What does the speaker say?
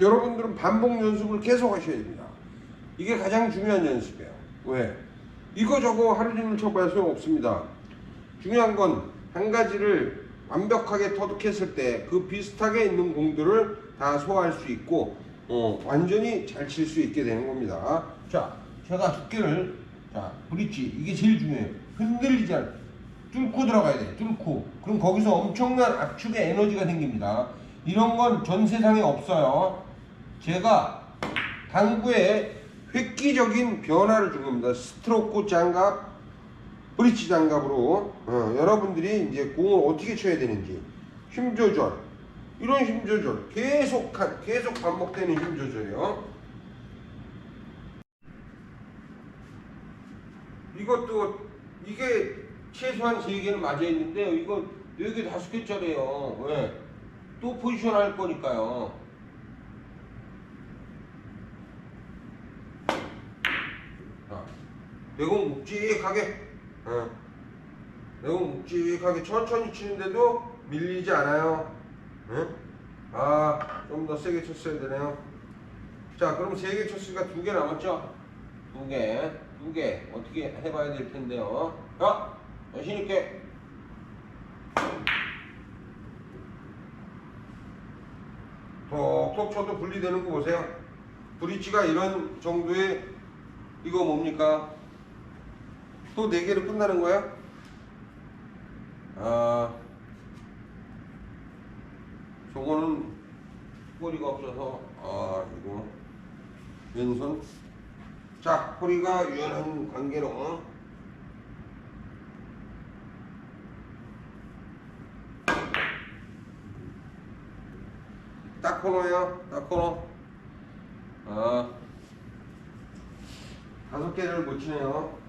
여러분들은 반복 연습을 계속 하셔야 됩니다. 이게 가장 중요한 연습이에요. 왜? 이거 저거 하루 종일 쳐봐야 소용없습니다. 중요한 건 한 가지를 완벽하게 터득했을 때 그 비슷하게 있는 공들을 다 소화할 수 있고 어, 완전히 잘 칠 수 있게 되는 겁니다. 자, 제가 두께를 자 브릿지 이게 제일 중요해요. 흔들리지 않 뚫고 들어가야 돼. 뚫고. 그럼 거기서 엄청난 압축의 에너지가 생깁니다. 이런 건 전 세상에 없어요. 제가 당구에 획기적인 변화를 준 겁니다. 스트로크 장갑, 브릿지 장갑으로 어, 여러분들이 이제 공을 어떻게 쳐야 되는지 힘 조절 이런 힘 조절 계속 한- 계속 반복되는 힘 조절이요. 이것도 이게 최소한 세 개는 맞아 있는데요. 이거 네개 다섯 개짜리예요. 왜? 또 포지션 할 거니까요. 자, 내공 묵직하게, 어. 내공 묵직하게 천천히 치는데도 밀리지 않아요. 응? 아, 좀 더 세게 쳤어야 되네요. 자, 그럼 세 개 쳤으니까 두 개 남았죠? 두 개, 두 개. 어떻게 해봐야 될 텐데요. 자, 자신있게. 톡톡 쳐도 분리되는 거 보세요. 브릿지가 이런 정도의 이거 뭡니까? 또네 개로 끝나는 거야? 아, 저거는 꼬리가 없어서 아 이거 왼손. 자, 꼬리가 유연한 관계로 어? 딱 코너요. 딱 코너. 아, 다섯 개를 못 치네요.